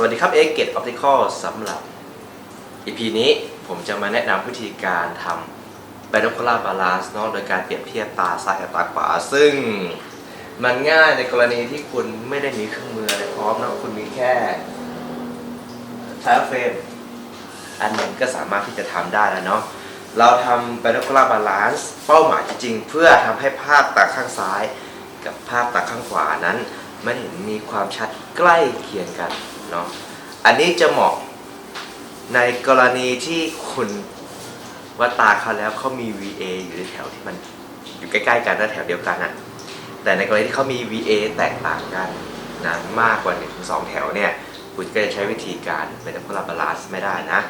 สวัสดีครับเอเกตออปติคอลสำหรับ EP นี้ผมจะมาแนะนำวิธีการทำ b i n o c u l a r balance เนอะโดยการเปรียบเทียบตาซ้ายกับตาขวา ซึ่งมันง่ายในกรณีที่คุณไม่ได้มีเครื่องมืออะไรพร้อมนะคุณมีแค่ทายเฟรมอันหนึ่งก็สามารถที่จะทำได้แล้วเนาะเราทำ b i n o c u l a r balance เป้าหมายจริงๆ เพื่อทำให้ภาพตาข้างซ้าย กับภาพตาข้างขวานั้น มันเห็นมีความชัดใกล้เคียงกัน เนาะอันนี้จะเหมาะในกรณีที่คุณว่าตาเขาแล้วเขามี VA อยู่ในแถวที่มันอยู่ใกล้ๆกันและแถวเดียวกันอะแต่ในกรณีที่เขามี VA แตกต่างกันนะมากกว่า1นถึงสแถวเนี่ยคุณก็จะใช้วิธีการเป็นพลาบาลานซ์ไม่ได้นะ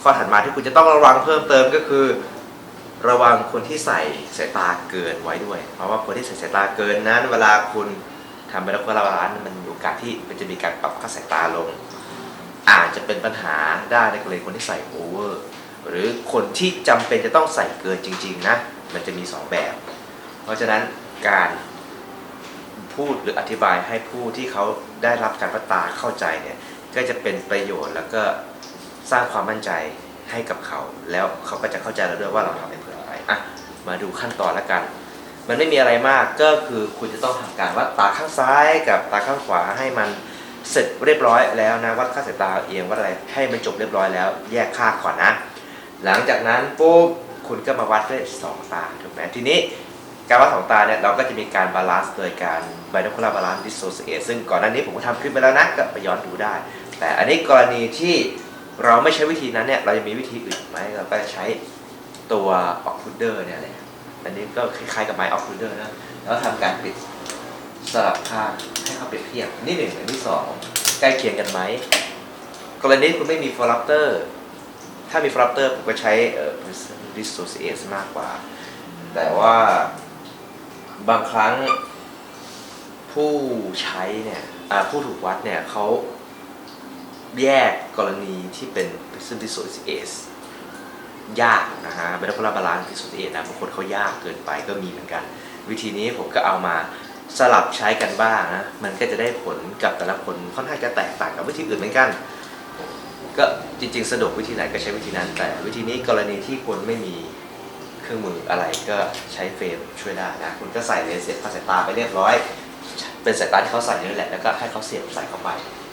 ข้อถัดมาที่คุณจะต้องระวังเพิ่มเติมก็คือ ระวังคนที่ใส่สายตาเกินไว้ด้วย เพราะว่าคนที่ใส่สายตาเกินนั้นเวลาคุณ ทำไปแล้วก็ระบาลมันมีโอกาสที่มันจะมีการปรับค่าสายตาลง อาจจะเป็นปัญหาได้ในกรณีคนที่ใส่โอเวอร์หรือคนที่จำเป็นจะต้องใส่เกินจริง ๆ นะ มันจะมี 2 แบบ เพราะฉะนั้นการพูดหรืออธิบายให้ผู้ที่เขาได้รับการพัฒนาเข้าใจเนี่ยก็จะเป็นประโยชน์แล้วก็สร้างความมั่นใจให้กับเขา แล้วเขาก็จะเข้าใจแล้วด้วยว่าเราทำไปเพื่ออะไรอะมาดูขั้นตอนละกัน มันไม่มีอะไรมากก็คือคุณจะต้องทำการวัดตาข้างซ้ายกับตาข้างขวาให้มันเสร็จเรียบร้อยแล้วนะวัดค่าสายตาเอียงวัดอะไรให้มันจบเรียบร้อยแล้ว แยกค่าก่อนนะ หลังจากนั้นปุ๊บคุณก็มาวัดด้วยสองตาถูกไหมทีนี้การวัดสองตาเนี่ยเราก็จะมีการบาลานซ์โดยการ binocular balance dissociate ซึ่งก่อนหน้านี้ผมก็ทำคลิปไปแล้วนะก็ไปย้อนดูได้ แต่อันนี้กรณีที่เราไม่ใช้วิธีนั้นเนี่ยเราจะมีวิธีอื่นไหมเราก็ใช้ตัว occluder เนี่ยแหละ อันนี้ก็คล้ายๆกับไม้ออฟคูเดอร์นะแล้วทำการปิดสลับข้างให้เขาเปรียบเทียบนี่หนึ่งอันที่สองใกล้เคียงกันไหมกรณีคุณไม่มีฟลัปเตอร์ถ้ามีฟลัปเตอร์ผมก็ใช้เอ่อ Prism dissociate มากกว่า แต่ว่าบางครั้งผู้ใช้เนี่ยอ่าผู้ถูกวัดเนี่ยเขาแยกกรณีที่เป็น Prism dissociate ยากนะฮะเป็นพลาบาลานซ์ที่สุดเองนะบางคนเขายากเกินไปก็มีเหมือนกัน วิธีนี้ผมก็เอามาสลับใช้กันบ้างนะมันก็จะได้ผลกับแต่ละคนค่อนข้างจะแตกต่างกับวิธีอื่นเหมือนกัน ก็จริงๆ สะดวกวิธีไหนก็ใช้วิธีนั้น แต่วิธีนี้กรณีที่คนไม่มีเครื่องมืออะไรก็ใช้เฟรมช่วยได้นะคุณก็ใส่เลนส์เสียบเข้าสายตาไปเรียบร้อย เป็นสายตาที่เขาใส่นี่แหละแล้วก็ให้เขาเสียบใส่เข้าไป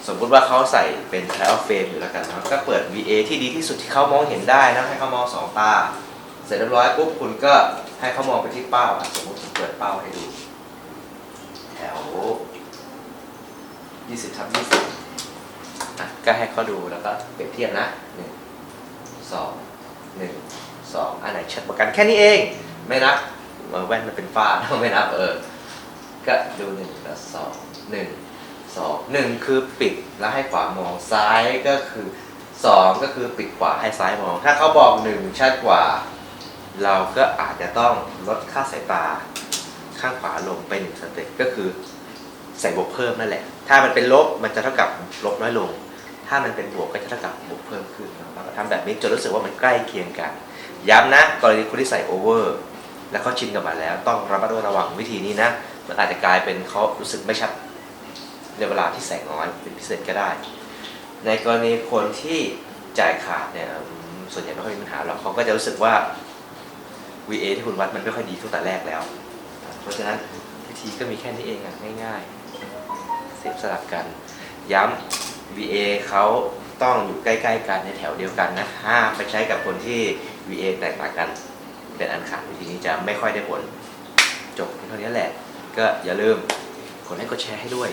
สมมุติว่าเขาใส่เป็น trial frame อยู่แล้วกันนะก็เปิด VA ที่ดีที่สุดที่เขามองเห็นได้นะให้เขามองสองตา เสร็จเรียบร้อยปุ๊บคุณก็ให้เขามองไปที่เป้าสมมติผมเปิดเป้าให้ดู แถว 20ทับ20อะก็ให้เขาดูแล้วก็เปรียบเทียบนะ 1 2 1 2 อันไหนชัดกว่ากันแค่นี้เอง ไม่นับแว่นมันเป็นฝ้าไม่นับเออ ก็ดูหนึ่งแล้วสองหนึ่ง สองหนึ่งคือปิดแล้วให้ขวามองซ้ายก็คือสองก็คือปิดขวาให้ซ้ายมอง ถ้าเขาบอกหนึ่งชัดกว่า เราก็อาจจะต้องลดค่าสายตา ข้างขวาลงไปหนึ่งสเต็ปก็คือใส่บวกเพิ่มนั่นแหละ ถ้ามันเป็นลบมันจะเท่ากับลบน้อยลง ถ้ามันเป็นบวกก็จะเท่ากับบวกเพิ่มขึ้นเราก็ทำแบบนี้จนรู้สึกว่ามันใกล้เคียงกัน ย้ำนะกรณีคนที่ใส่โอเวอร์แล้วเขาชินกับมันแล้ว ต้องระมัดระวังวิธีนี้นะ มันอาจจะกลายเป็นเขารู้สึกไม่ชัด ในเวลาที่แสงน้อยเป็นพิเศษก็ได้ ในกรณีคนที่จ่ายขาดเนี่ยส่วนใหญ่ไม่ค่อยมีปัญหาหรอกเขาก็จะรู้สึกว่า VA ที่คุณวัดมันไม่ค่อยดีตั้งแต่แรกแล้ว เพราะฉะนั้นวิธีก็มีแค่นี้เองอะง่ายๆ เสียบสลับกัน ย้ำ VA เขาต้องอยู่ใกล้ๆกันในแถวเดียวกันนะห้ามไปใช้กับคนที่ VA แตกต่างกัน เป็นอันขาดวิธีนี้จะไม่ค่อยได้ผล จบเท่านี้แหละ ก็อย่าลืมกดไลค์กดแชร์ให้ด้วย